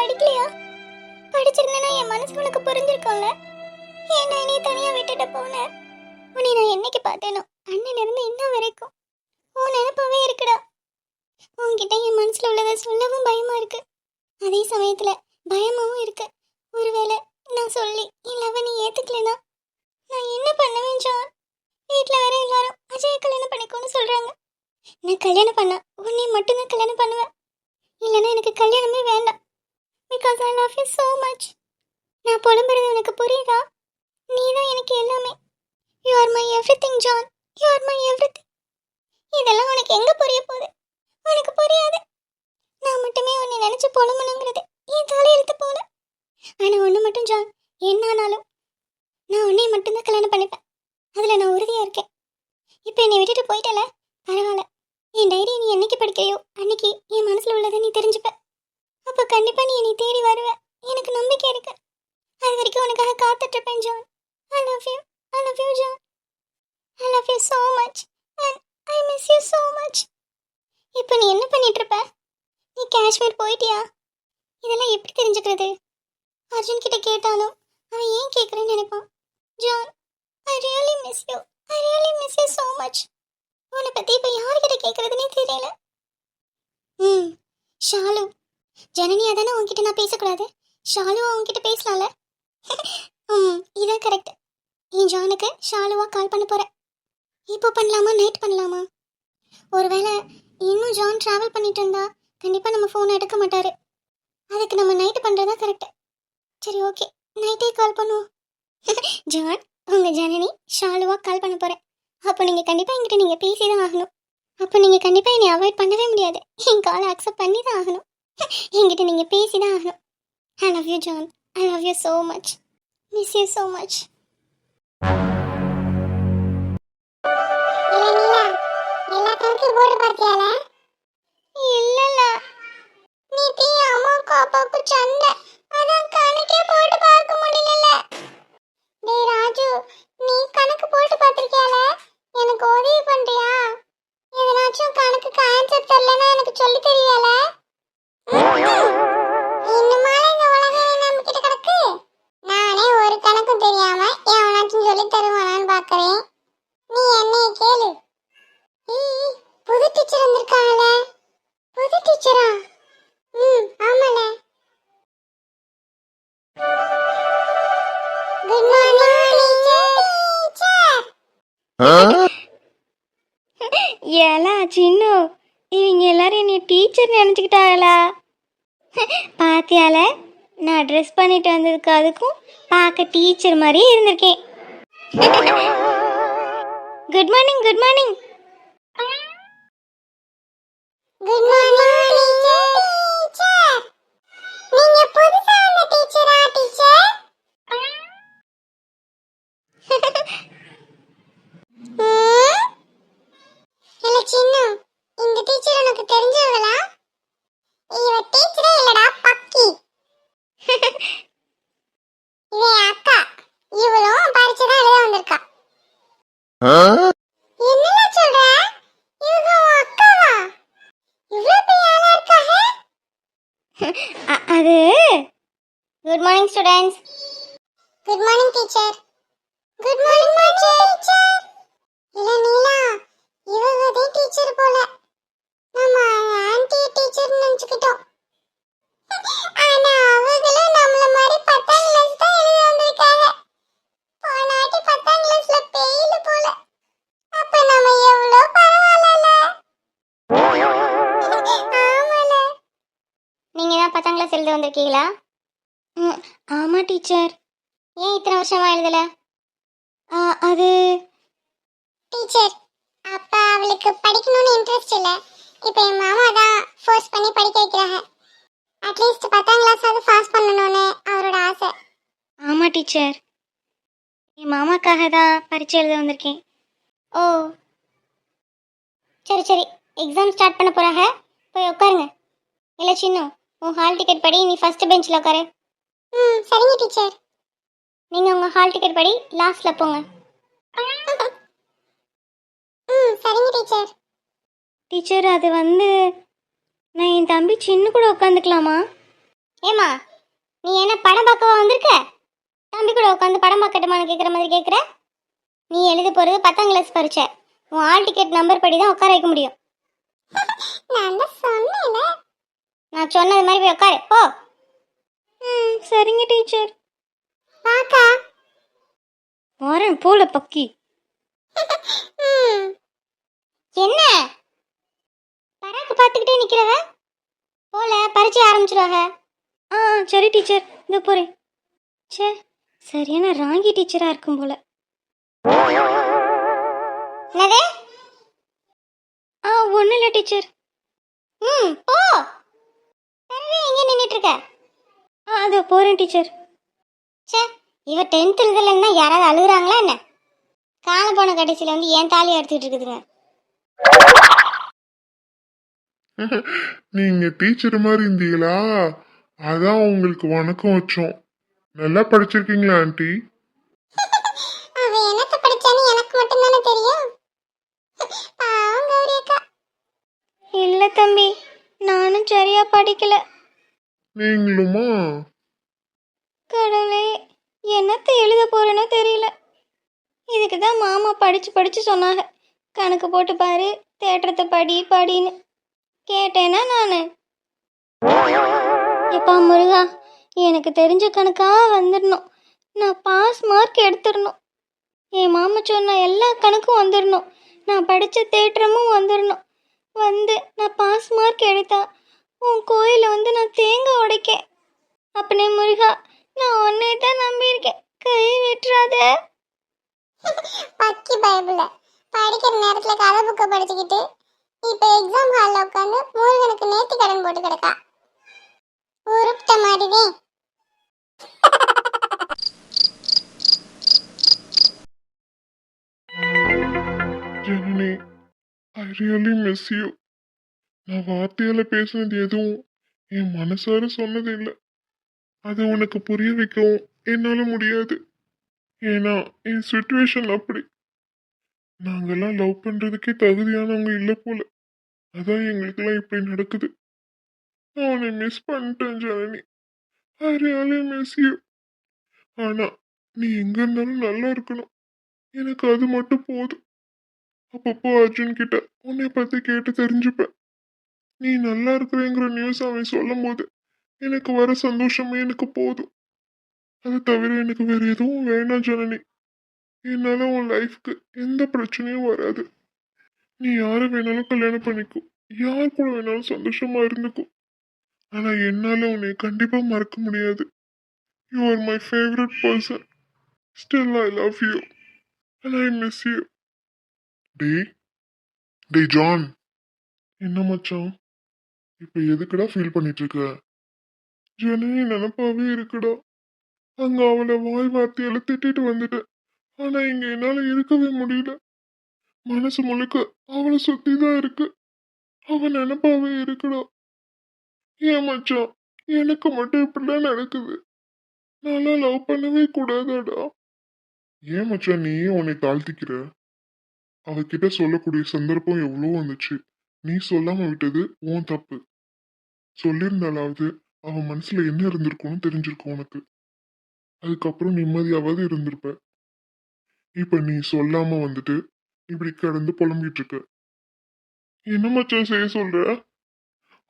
படிக்கலையா? படிச்சிருந்தேன்னா என் மனசு உனக்கு புரிஞ்சிருக்கோம்ல? ஏன் நீ தனியா விட்டுட்டு போன? உன்னை நான் என்னைக்கு பார்த்தேனோ? அண்ணன் இருந்து இன்ன வரைக்கும். உன் நினப்பாவே இருக்குடா. உன்கிட்ட என் மனசுல உள்ளதை சொல்லவும் பயமா இருக்கு. அதே சமயத்துல பயமாவும் இருக்கு. ஒருவேளை நான் சொல்லி என் லவ் நீ ஏத்துக்கலனா நான் என்ன பண்ணுவேன் ஜான் வீட்டில் வேற எல்லாரும் அஜய கல்யாணம் பண்ணிக்கோன்னு சொல்றாங்க. நான் கல்யாணம் பண்ணா உன்னை மட்டும்தான் கல்யாணம் பண்ணுவேன். இல்லைன்னா எனக்கு கல்யாணமே வேண்டாம். Because I love you so much நான் புலம்புறது உனக்கு புரியுதா? நீ தான் எனக்கு எல்லாமே. You are my everything John you are my every இதெல்லாம் உனக்கு எங்கே புரிய போகுது? உனக்கு புரியாது. நான் மட்டுமே உன்னை நினச்சி புலம்பணுங்கிறது என் தலையெழுத்து போல. ஆனால் ஒன்று மட்டும் ஜான் என்ன ஆனாலும் நான் உன்னை மட்டும்தான் கல்யாணம் பண்ணிப்பேன். அதில் நான் உறுதியாக இருக்கேன். இப்போ என்னை விட்டுட்டு போயிட்டல? பரவாயில்ல. என் டைரி நீ என்னைக்கு படிக்கையோ அன்னைக்கு என் மனசில் உள்ளதை நீ தெரிஞ்சுப்ப. அப்போ கண்டிப்பாக நீ என்னை தேடி வருவ. எனக்கு நம்பிக்கை இருக்கு. அது வரைக்கும் உனக்காக காத்துட்ருப்பேன் John. I love you I love you John. I love you so much and I miss you so much இப்போ நீ என்ன பண்ணிகிட்ருப்ப நீ காஷ்மீர் போயிட்டியா? இதெல்லாம் எப்படி தெரிஞ்சுக்கிறது? அர்ஜுன் கிட்ட கேட்டாலும் அவன் ஏன் கேட்குறேன்னு நினைப்பான். John I really miss you I really miss you so much உன்னை பற்றி இப்போ யார்கிட்ட கேட்குறதுனே தெரியல. ம் ஷாலு ஜனனியா தானே உன்கிட்ட நான் பேசக்கூடாது? ஷாலுவா உன்கிட்ட பேசலாம்ல? ம் இதான் கரெக்ட் என் ஜானுக்கு ஷாலுவா கால் பண்ண போகிறேன் இப்போ பண்ணலாமா? நைட் பண்ணலாமா? ஒருவேளை இன்னும் ஜான் ட்ராவல் பண்ணிட்டு இருந்தா கண்டிப்பாக நம்ம ஃபோன் எடுக்க மாட்டார். அதுக்கு நம்ம நைட்டு பண்ணுறதா கரெக்ட் சரி ஓகே நைட்டே கால் பண்ணுவோம். ஜான் உங்கள் ஜனனி ஷாலுவா கால் பண்ண போகிறேன் அப்போ நீங்கள் கண்டிப்பாக என்கிட்ட நீங்கள் பேசி தான் ஆகணும். அப்போ நீங்கள் கண்டிப்பாக என்னை அவாய்ட் பண்ணவே முடியாது. என் காலை அக்செப்ட் பண்ணி தான் ஆகணும். என்கிட்ட நீங்கள் பேசி தான் ஆகணும் I love you John I love you so much miss you so much இல்லல நேத்து என் அம்மாவுக்கு அப்பாவுக்கு சண்டை. அதான் கணக்கே போட்டு சின்னு இவங்க எல்லாரும் என்னை டீச்சர் நினச்சிக்கிட்டாங்களா? பாத்தியால நான் ட்ரெஸ் பண்ணிட்டு வந்ததுக்கு அதுக்கும் பார்க்க டீச்சர் மாதிரியே இருந்திருக்கேன். Good morning good morning good morning teacher நீங்க புதுசா வந்த டீச்சரா டீச்சர் இல்ல சின்ன இந்த டீச்சர் உனக்கு தெரிஞ்சவங்களா இவ டீச்சரே இல்லடா பக்கி இவ என் அக்கா இவளும் பரிச்சை தான் எழுத வந்திருக்கா என்னடா சொல்ற இவங்க உன் அக்காவா இவ்ளோ பெரிய ஆளா இருக்காங்க அ- அது? Good morning students good morning teacher good morning teacher இல்ல நீலா இவங்க தான் டீச்சர் போல. நம்ம ஆன்டி டீச்சர் நினைச்சுக்கிட்டோம். ஆனா அவங்களும் நம்மள மாதிரி பத்தாம் கிளாஸ் தான் எழுதி வந்திருக்காங்க. போனாட்டி பத்தாம் கிளாஸ்ல பெயில் போல. அப்ப நம்ம எவ்வளவு பத்தாம் கிளாஸ் எழுத வந்திருக்கீங்களா? ம் ஆமாம் டீச்சர். ஏன் இத்தனை வருஷமா எழுதல? ஆ, அது டீச்சர் அப்ப அவளுக்கு படிக்கணும்னு இன்ட்ரெஸ்ட் இல்ல. இப்போ என் மாமா தான் ஃபோர்ஸ் பண்ணி படிக்க வைக்கிறாங்க. அட்லீஸ்ட் பத்தாம் கிளாஸ் ஆகுது பாஸ் பண்ணணும்னு அவரோட ஆசை. ஆமாம் டீச்சர். என் மாமாக்காக தான் பரீட்சை எழுத வந்திருக்கேன். ஓ. சரி சரி எக்ஸாம் ஸ்டார்ட் பண்ண போறாங்க. போய் உட்காருங்க. இல்லை சின்ன. உன் ஹால் டிக்கெட் படி நீ ஃபர்ஸ்ட் பெஞ்சில் உட்காரு ம் சரிங்க டீச்சர் நீங்கள் உங்கள் ஹால் டிக்கெட் படி லாஸ்ட்டில் போங்க. ம் சரிங்க டீச்சர் டீச்சர் அது வந்து நான் என் தம்பி சின்ன கூட உட்காந்துக்கலாமா ஏமா நீ என்ன படம் பார்க்கவா வந்திருக்க? தம்பி கூட உட்காந்து படம் பார்க்கட்டுமான்னு கேட்குற மாதிரி கேட்குற நீ எழுத போகிறது பத்தாம் கிளாஸ் பரீட்சை. உன் ஆல் டிக்கெட் நம்பர் படி தான் உட்கார வைக்க முடியும். நான் தான் சொன்னேன்ல? நான் சொன்னது மாதிரி போய் உட்காரு. போ. ம் சரிங்க டீச்சர். வாக்கா வரேன் போல பக்கி. என்ன? பராக்கு பார்த்துக்கிட்டே நிக்கிறவ? போல பரீட்சை ஆரம்பிச்சிருவாங்க ஆ சரி டீச்சர் இந்த போறேன். ச்சே சரியான ராங்கி டீச்சரா இருக்கும் போல. என்னது? ஆ ஒன்றும் இல்லை டீச்சர். ம் போ. பிறகு எங்கே நின்றுட்டு இருக்க? ஆ அதோ போகிறேன் டீச்சர் ச்சே இவ டென்த் எழுதலைன்னா யாராவது அழுகுறாங்களா என்ன? காண போன கடைசியில் வந்து ஏன் தாலியை எடுத்துக்கிட்டு இருக்குதுங்க நீங்க டீச்சர் மாதிரி இருந்தீங்களா? அதான் உங்களுக்கு வணக்கம் வச்சோம். நல்லா படிச்சிருக்கீங்களா ஆண்டி அவ என்னத்த படிச்சான்னு எனக்கு மட்டும் தானே தெரியும். பாவம் கௌரி அக்கா. இல்லை தம்பி நானும் சரியா படிக்கல. நீங்களுமா? கடவுளே என்னத்தை எழுத போறேனோ தெரியல. இதுக்கு தான் மாமா படிச்சு படிச்சு சொன்னாங்க. கணக்கு போட்டு பாரு தேட்டரத்தை படி படின்னு. கேட்டேனா நான்? எப்பா முருகா எனக்கு தெரிஞ்ச கணக்காக வந்துடணும் நான் பாஸ் மார்க் எடுத்துடணும் என் மாமா சொன்ன எல்லா கணக்கும் வந்துடணும் நான் படித்த தேட்டரமும் வந்துடணும் வந்து நான் பாஸ் மார்க் எடுத்தேன் உன் கோயிலில் வந்து நான் தேங்காய் உடைக்கேன். அப்பனே முருகா நான் உன்னை தான் நம்பியிருக்கேன். கை விட்டுறாத. பக்கி பைபிள. படிக்கிற நேரத்துல கதை புக்கை படிச்சுக்கிட்டு இப்ப எக்ஸாம் ஹால்ல உட்காந்து முருகனுக்கு நேர்த்தி கடன் போட்டு கிடக்கா. உருப்பிட்ட மாதிரிவே Janani I really miss you நான் வார்த்தையால பேசுனது எதுவும் என் மனசார சொன்னது இல்லை. அதை உனக்கு புரிய வைக்கவும் என்னால முடியாது. ஏன்னா என் சுச்சுவேஷன் அப்படி. நாங்கெல்லாம் லவ் பண்றதுக்கே தகுதியானவங்க இல்லை போல. அதான் எங்களுக்கெல்லாம் இப்படி நடக்குது. நான் உன்னை மிஸ் பண்ணிட்டேன் Janani. I really miss you ஆனா நீ எங்க இருந்தாலும் நல்லா இருக்கணும். எனக்கு அது மட்டும் போதும். அப்பப்போ அர்ஜுன் கிட்ட உன்னை பத்தி கேட்டு தெரிஞ்சுப்பேன். நீ நல்லா இருக்கிறேங்கிற நியூஸ் அவன் சொல்லும் போது எனக்கு வர சந்தோஷமே எனக்கு போதும். அது தவிர எனக்கு வேறு எதுவும் வேணாம் ஜனனி. என்னால் உன் லைஃப்க்கு எந்த பிரச்சனையும் வராது. நீ யாரை வேணாலும் கல்யாணம் பண்ணிக்கும் யார் கூட வேணாலும் சந்தோஷமாக இருந்துக்கும் ஆனால் என்னால் உன்னை கண்டிப்பாக மறக்க முடியாது. You are my favourite person still I love you and I miss you டே டே ஜான். என்ன மச்சான்? இப்போ எதுக்குடா ஃபீல் பண்ணிட்டு இருக்க ஜனனி நினப்பாவே இருக்குடா. அங்க அவளை வாய் வார்த்தையால திட்டிட்டு வந்துட்டேன் ஆனா இங்க என்னால இருக்கவே முடியல. மனசு முழுக்க அவளை சுத்தி தான் இருக்கு. அவ நினப்பாவே இருக்குடா. ஏன் மச்சான் எனக்கு மட்டும் இப்படிலாம் நடக்குது. நான்லாம் லவ் பண்ணவே கூடாதாடா. ஏன் மச்சான் நீ ஏன் உன்னை தாழ்த்திக்கிற? அவகிட்ட சொல்லக்கூடிய சந்தர்ப்பம் எவ்வளோ வந்துச்சு. நீ சொல்லாம விட்டது உன் தப்பு. சொல்லியிருந்தாலாவது அவன் மனசுல என்ன இருந்திருக்கும்னு தெரிஞ்சிருக்கும் உனக்கு. அதுக்கப்புறம் நிம்மதியாவது இருந்திருப்ப. இப்ப நீ சொல்லாம வந்துட்டு இப்படி கடந்து புலம்பிட்டு இருக்க என்ன மச்சான் செய்ய சொல்ற?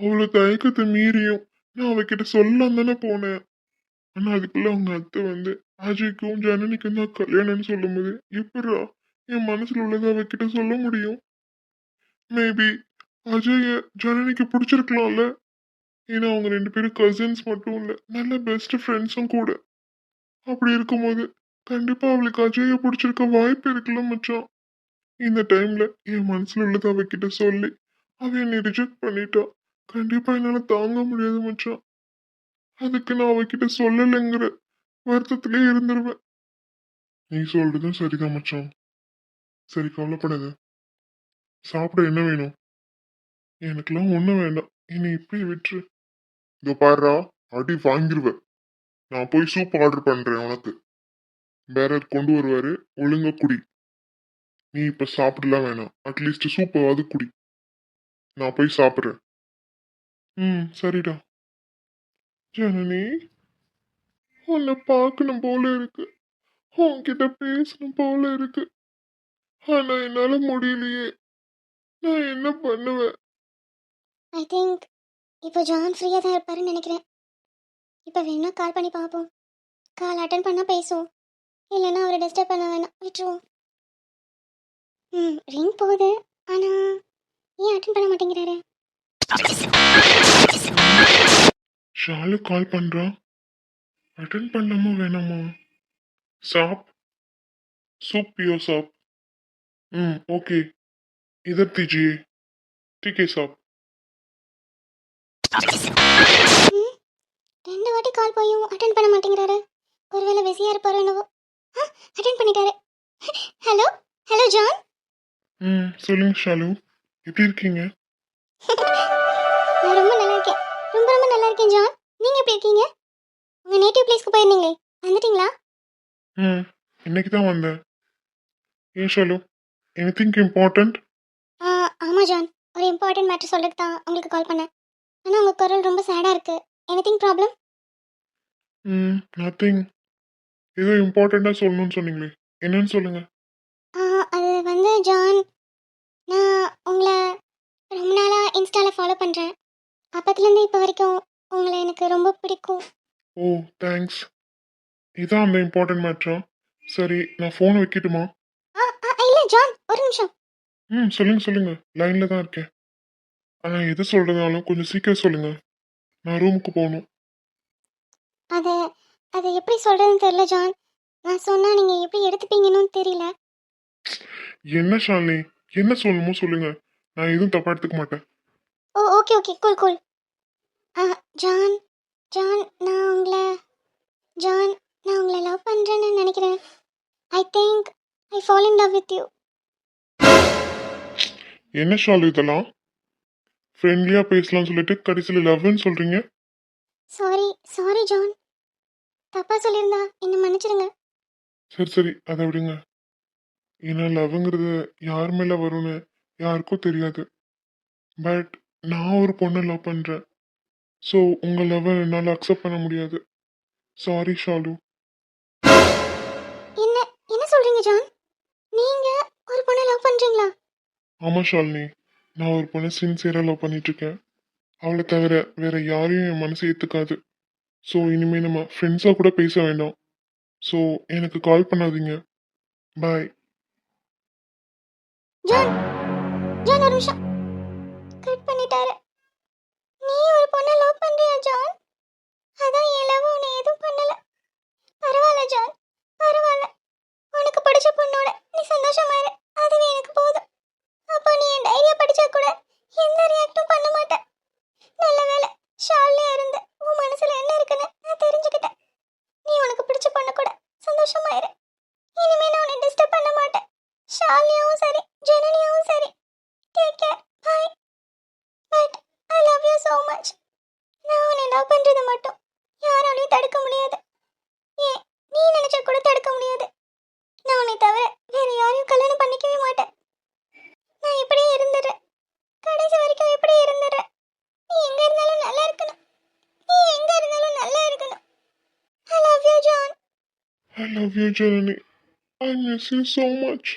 அவ்வளோ தயக்கத்தை மீறியும் நான் அவகிட்ட சொல்லாம தானே போனேன். ஆனா அதுக்குள்ள அவங்க அத்தை வந்து அஜய்க்கும் ஜனனிக்கும் தான் கல்யாணம்னு சொல்லும்போது எப்படா என் மனசுல உள்ளதை அவகிட்ட சொல்ல முடியும்? மேபி அஜய ஜனனிக்கு பிடிச்சிருக்கலாம்ல? ஏன்னா அவங்க ரெண்டு பேரும் கசின்ஸ் மட்டும் இல்லை. நல்ல பெஸ்ட் ஃப்ரெண்ட்ஸும் கூட. அப்படி இருக்கும்போது கண்டிப்பாக அவளுக்கு அஜயை பிடிச்சிருக்க வாய்ப்பு இருக்குல்ல மச்சான்? இந்த டைமில் என் மனசில் உள்ளதை அவகிட்ட சொல்லி அவ என்னை ரிஜெக்ட் பண்ணிட்டா கண்டிப்பாக என்னால் தாங்க முடியாது மச்சான். அதுக்கு நான் அவகிட்ட சொல்லலைங்கிற வருத்தத்திலே இருந்துருவேன். நீ சொல்றதும் சரிதான் மச்சான். சரி கவலைப்படாத. சாப்பிட என்ன வேணும்? எனக்கெல்லாம் ஒன்றும் வேண்டாம். என்னை இப்படி விட்டுரு. இதோ பாடுறா அடி வாங்கிருவ. நான் போய் சூப் ஆர்டர் பண்றேன் உனக்கு. பேரர் கொண்டு வருவாரு ஒழுங்க குடி. நீ இப்ப சாப்பிடலாம் வேணாம். அட்லீஸ்ட் சூப்பாவது குடி. நான் போய் சாப்பிட்றேன். ம் சரிடா. ஜனனி உன்னை பார்க்கணும் போல இருக்கு. உன்கிட்ட பேசணும் போல இருக்கு. ஆனா என்னால முடியலையே. நான் என்ன பண்ணுவேன் ஐ திங்க் இப்போ ஜான் ஃப்ரீயாக தான் இருப்பாருன்னு நினைக்கிறேன் இப்போ வேணா கால் பண்ணி பார்ப்போம் கால் அட்டன் பண்ணால் பேசுவோம் இல்லைன்னா அவரை டிஸ்டர்ப் பண்ண வேணாம் விட்டுருவோம் ம் ரிங் போகுது ஆனால் ஏன் அட்டன் பண்ண மாட்டேங்கிறாரு ஷாலு கால் பண்றான் அட்டன் பண்ணலாமா வேணாமா साहब सूप पियो साहब हम्म ओके इधर दीजिए ठीक है साहब ம் ரெண்டு வாட்டி கால் போயும் அட்டன் பண்ண மாட்டேங்கிறாரு. ஒருவேளை பிஸியாக இருப்பாரோ என்னவோ. அட்டன் பண்ணிட்டாரு. Hello hello John? ம் சொல்லுங்க ஷாலு. எப்படி இருக்கீங்க? நான் ரொம்ப நல்லா இருக்கேன். ரொம்ப ரொம்ப நல்லா இருக்கேன் ஜான். நீங்கள் எப்படி இருக்கீங்க? உங்கள் நேட்டிவ் பிளேஸ்க்கு போயிருந்தீங்களே. வந்துட்டீங்களா? ம் இன்னைக்கு தான் வந்தேன். ஏன் ஷாலு? எனிதிங் இம்பார்ட்டண்ட் ஆமாம் ஜான். ஒரு இம்பார்ட்டன்ட் மேட்டர் சொல்லிட்டு தான் உங்களுக்கு கால் பண்ணேன். ஆனால் உங்கள் குரல் ரொம்ப சேடாக இருக்குது எனிதிங் ப்ராப்ளம் ம் நத்திங் ஏதோ இம்பார்ட்டண்ட்டாக சொல்லணும்னு சொன்னீங்களே. என்னன்னு சொல்லுங்க. அது வந்து ஜான் நான் உங்களை ரொம்ப நாளாக இன்ஸ்டாவில் ஃபாலோ பண்ணுறேன் அப்பத்துலேருந்து இப்போ வரைக்கும் உங்களை எனக்கு ரொம்ப பிடிக்கும். ஓ தேங்க்ஸ் இதான் அந்த இம்பார்ட்டன்ட் மேட்ரா சரி நான் ஃபோன் வைக்கட்டுமா? இல்லை ஜான் ஒரு நிமிஷம். ம் சொல்லுங்க சொல்லுங்க. லைன்ல தான் இருக்கேன். ஆனா எது சொல்றதாலும் கொஞ்சம் சீக்கிரம் சொல்லுங்க. நான் ரூமுக்கு போகணும். அது அது எப்படி சொல்கிறதுன்னு தெரியல ஜான். நான் சொன்னால் நீங்கள் எப்படி எடுத்துப்பீங்கன்னு தெரியல. என்ன ஷாலினி? என்ன சொல்லணுமோ சொல்லுங்க. நான் எதுவும் தப்பா எடுத்துக்க மாட்டேன். Oh okay okay cool cool ஆ ஜான் ஜான் நான் உங்களை ஜான் நான் உங்களை லவ் பண்ணுறேன்னு நினைக்கிறேன். I think I fall in love with you என்ன ஷாலு இதெல்லாம்? ஃப்ரெண்ட்லியா பேசலாம்னு சொல்லிட்டு கடைசியில் லவ்னு சொல்றீங்க? சாரி சாரி ஜான் தப்பாக சொல்லியிருந்தா என்னை மன்னிச்சிடுங்க. சரி சரி அதை விடுங்க. ஏன்னா லவ்ங்கிறது யார் மேல வரும்னு யாருக்கும் தெரியாது. பட் நான் ஒரு பொண்ணை லவ் பண்றேன். ஸோ உங்க லவ்வை என்னால் அக்செப்ட் பண்ண முடியாது. சாரி ஷாலு. என்ன என்ன சொல்கிறீங்க ஜான் நீங்கள் ஒரு பொண்ணை லவ் பண்ணுறீங்களா ஆமா ஷாலினி. நான் ஒரு பொண்ணை சின்சியராக லவ் பண்ணிட்டு இருக்கேன் அவளை தவிர வேற யாரையும் என் மனசு ஏற்றுக்காது ஸோ இனிமேல் நம்ம ஃப்ரெண்ட்ஸாக கூட பேச வேண்டாம். ஸோ எனக்கு கால் பண்ணாதீங்க. பாய் ஜான் ஜான் ஒரு நிமிஷம் கட் பண்ணிட்டாரு நீ ஒரு பொண்ணை லவ் பண்றியா ஜான் அதான் என் லவ் உன்னை எதுவும் பண்ணல பரவாயில்ல ஜான் பரவாயில்ல உனக்கு பிடிச்ச பொண்ணோட நீ சந்தோஷமா இரு அதுவே எனக்கு போதும் அப்போ நீ என் டைரியா படிச்சா கூட எந்த ரியாக்டும் பண்ண மாட்டேன் நல்ல வேலை ஷாலியா இருந்து உன் மனசுல என்ன இருக்குன்னு நான் தெரிஞ்சுக்கிட்டேன் நீ உனக்கு பிடிச்ச பொண்ணு கூட சந்தோஷமா இரு இனிமே நான் உன்னை டிஸ்டர்ப் பண்ண மாட்டேன் ஷாலியாவும் சரி ஜனனியாவும் சரி take care bye but I love you so much நான் உன்னை லவ் பண்றது மட்டும். யாராலையும் தடுக்க முடியாது. ஏன்? நீ நினைச்சா கூட தடுக்க முடியாது. நான் உன்னை தவிர வேற யாரையும் கல்யாணம் பண்ணிக்கவே மாட்டேன். நான் இப்படியே இருந்துடுறேன். கடைசி வரைக்கும் இப்படியே இருந்துடுறேன். நீ எங்க இருந்தாலும் நல்லா இருக்கணும். நீ எங்க இருந்தாலும் நல்லா இருக்கணும். I love you John I love you Janani I miss you so much